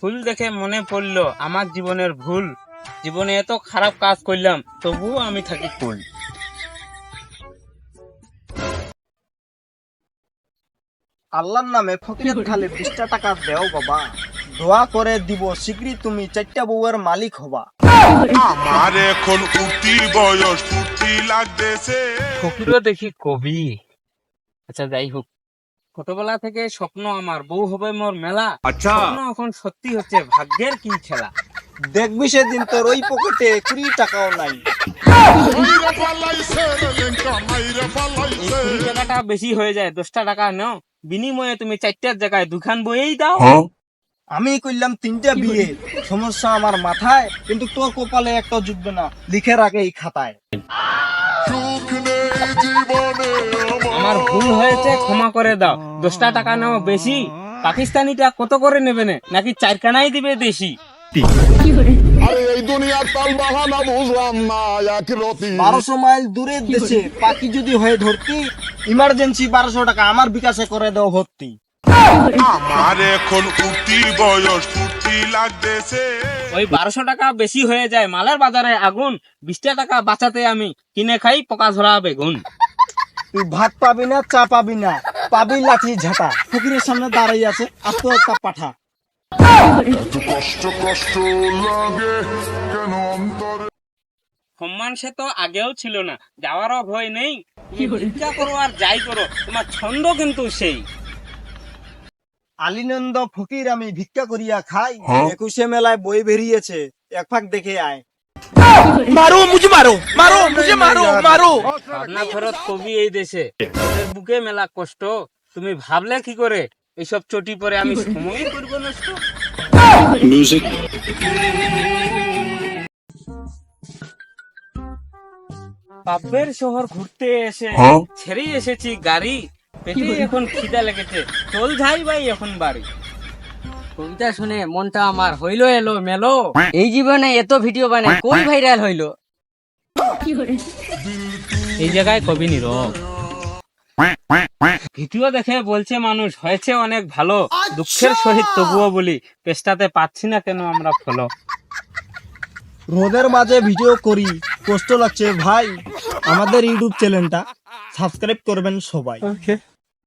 ফুল দেখে মনে পড়ল আমার জীবনের ভুল। জীবনে এত খারাপ কাজ করলাম তবুও আমি থাকি কুল আল্লাহর নামে ফকিরের খালে বিশটা টাকা দেও বাবা। দোয়া করে দিব শীঘ্রই তুমি চারটা বউয়ের মালিক হবা। আমার এখন উঠতি বয়স ফুর্তি লাগতেছে। ফকিরও দেখি কবি। আচ্ছা যাই হোক। ছোটবেলা থেকে স্বপ্ন আমার বউ হবে মোর মেলা। আচ্ছা। স্বপ্ন এখন সত্যি হচ্ছে ভাগ্যের কি খেলা। দেখবি সেদিন তোর ওই পকেটে কুড়ি টাকাও নাই। কুড়ি টাকাটা বেশি হয়ে যায় দশটা টাকা নাও। বিনিময়ে তুমি চারটার জায়গায় দুখান বইয়েই দাও। আমি করলাম তিনটা বিয়ে সমস্যা আমার মাথায় কিন্তু তোর কপালে একটা জুটবে না লিখে রাখে এই খাতায়। আমার ভুল হয়েছে ক্ষমা করে দাও। দশটা টাকা নাও বেশি। পাকিস্তানিটা কত করে নেবে নাকি চারখানাই দিবে দেশি? আরে এই দুনিয়ার তাল বাহানা বুঝলাম না এক বারোশো মাইল দূরের দেশে পাখি যদি হয়ে ধরতি ইমার্জেন্সি বারোশো টাকা আমার বিকাশে করে দাও ভর্তি। আমার এখন উঠতি বয়স ফুর্তি লাগতেছে ওই বারোশো টাকা বেশি হয়ে যায়। মালের বাজারে আগুন বিশটা টাকা বাঁচাতে আমি কিনে খাই পোকা ঝরা বেগুন। তুই ভাত পাবি না চা পাবি না পাবি লাঠি ঝাঁটা। ফকিরের সামনে দাঁড়াই আছে আর তো একটা পাঠা। কষ্ট কষ্ট লাগে কেন অন্তরে সম্মান সে তো আগেও ছিল না যাওয়ারও ভয় নেই। ভিক্ষা করো আর যাই করো তোমার ছন্দ কিন্তু সেই। আলিনন্দ ফকির আমি ভিক্ষা করিয়া খাই। হ্যাঁ। একুশে মেলায় বই বেরিয়েছে। এক ফাঁক দেখে আয়। মারো মারো মারো মারো মারো। কবি এই দেশে। বুকে মেলা কষ্ট। তুমি ভাবলে কি করে? এইসব চটি পরে আমি সময় করব নষ্ট। বাপের শহর ঘুরতে এসে হ্যাঁ। ছেড়ে এসেছি গাড়ি। পেটে এখন খিদা লেগেছে। চল যাই ভাই এখন বাড়ি। কবিতা শুনে মনটা আমার হইল এলো মেলো। এই জীবনে এত ভিডিও বানাই কই ভাইরাল হইল? এই জায়গায় কবি নীরব। ভিডিও দেখে বলছে মানুষ হয়েছে অনেক ভালো। দুঃখের সহিত তবুও বলি পেস্টাতে পাচ্ছি না কেন আমরা ফলো? রোদের মাঝে ভিডিও করি কষ্ট লাগছে। ভাই আমাদের ইউটিউব চ্যানেলটা সাবস্ক্রাইব করবেন সবাই।